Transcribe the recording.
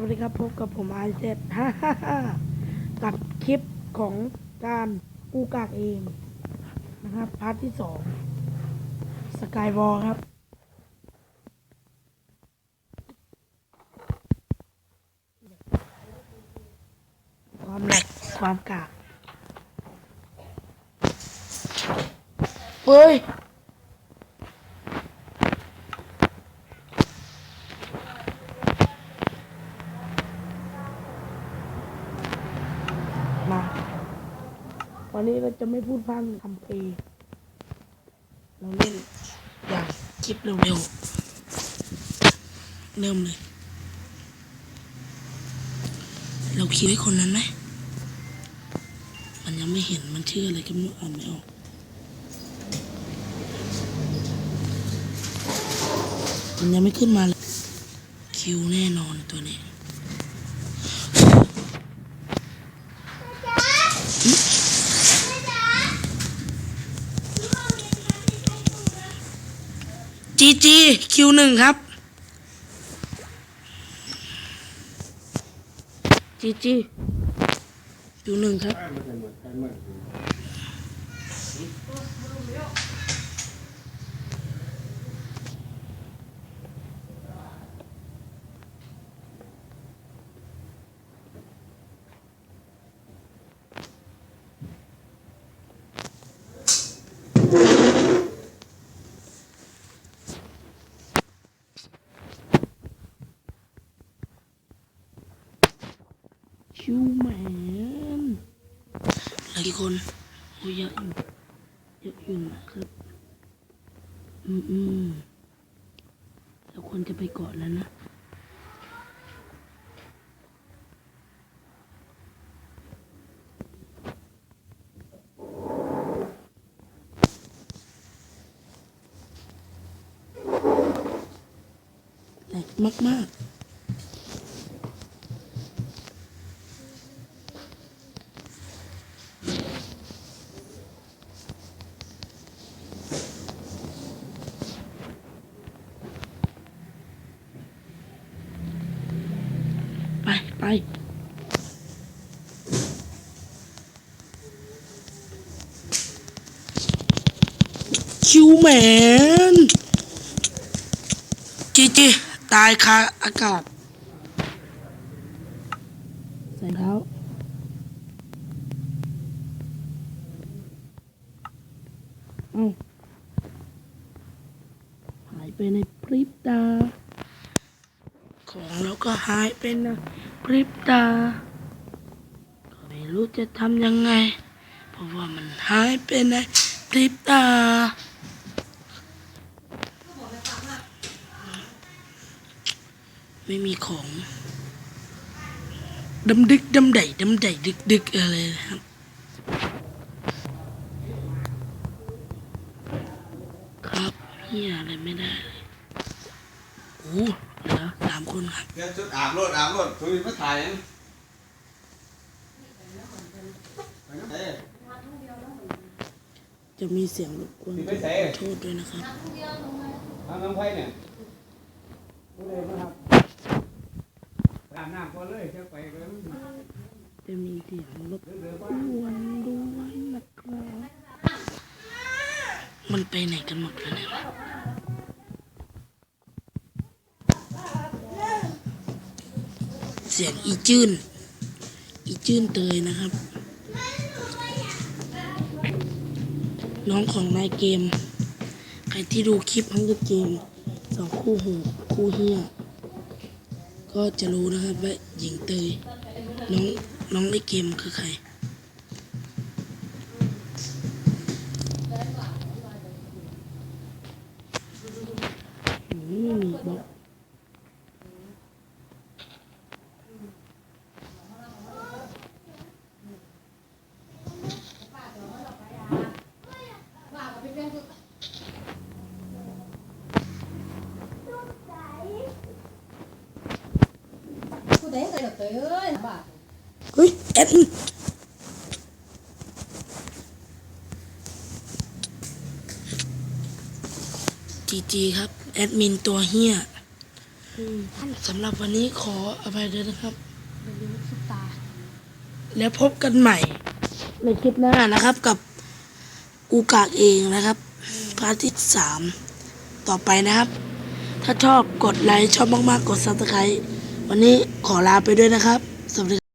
วัสดีครับพบกับผมไอเซตฮ่าฮ่าฮ่ากับคลิปของการกู้กากเองนะครับพาร์ทที่สองสกายวอลครับ ความแหลกความกากเฮ้ย วันนี้เราจะไม่พูดพร่ำทำเพลงเราเล่นอย่างคลิปเร็วๆเริ่มเลย เราคิดไว้คนนั้นไหมมันยังไม่เห็นมันชื่ออะไรก็ไม่รู้อ่านไม่ออกมันยังไม่ขึ้นมาเลยคิวแน่นอนตัวนี้ จีจีคิวหนึ่งครับจีจีคิวหนึ่งครับ ชิวแมนเหลือกี่คนโอ้ยเยอะอยู่เยอะอยู่นะครับ อืมอืมเราควรจะไปเกาะแล้วนะแหลกมาก ๆ ไปไปคิวแมนจีจีตายคาอากาศใส่เท้าเอ้าหายไปในพริบตา ของเราก็หายไปนะ พริบตา ก็ไม่รู้จะทำยังไง เพราะว่ามันหายไปในพริบตาไม่มีของดำดึกดำใดดำใดดึกดึกอะไรนะครับ ครับเฮียอะไรไม่ได้เลยโอ้ คนครับเดี๋ยวจุดอาบรถอาบรถทุยมาถ่ายยังไปไหนจะมีเสียงรบกวนไม่ใส่ขอโทษด้วยนะครับทำน้ำไผ่เนี่ยผู้ใดมาครับอาบน้ำก่อนเลยเที่ยวไปเลยจะมีเสียงรบกวนด้วยนะครับมันไปไหนกันหมดแล้วเนี่ยวะ เสียงอีจื้น อีจื้นเตยนะครับ น้องของนายเกม ใครที่ดูคลิปฮังเกอร์เกมสองคู่หูคู่เฮียก็จะรู้นะครับว่าหญิงเตย น้องน้องในเกมคือใครอืมบล็อก ผู้ใดเคยเตยเอ้ยบ้าเฮ้ยแอดมินจีจีครับ แอดมินตัวเฮียอืมสำหรับวันนี้ขออภัยด้วยนะครับเป็นลูกสุดตาแล้วพบกันใหม่ ในคลิปหน้านะครับกับกูกากเองนะครับพาร์ทที่สามต่อไปนะครับ ถ้าชอบกดไลค์ชอบมาก ๆ กดซับสไครต์ วันนี้ขอลาไปด้วยนะครับ สวัสดี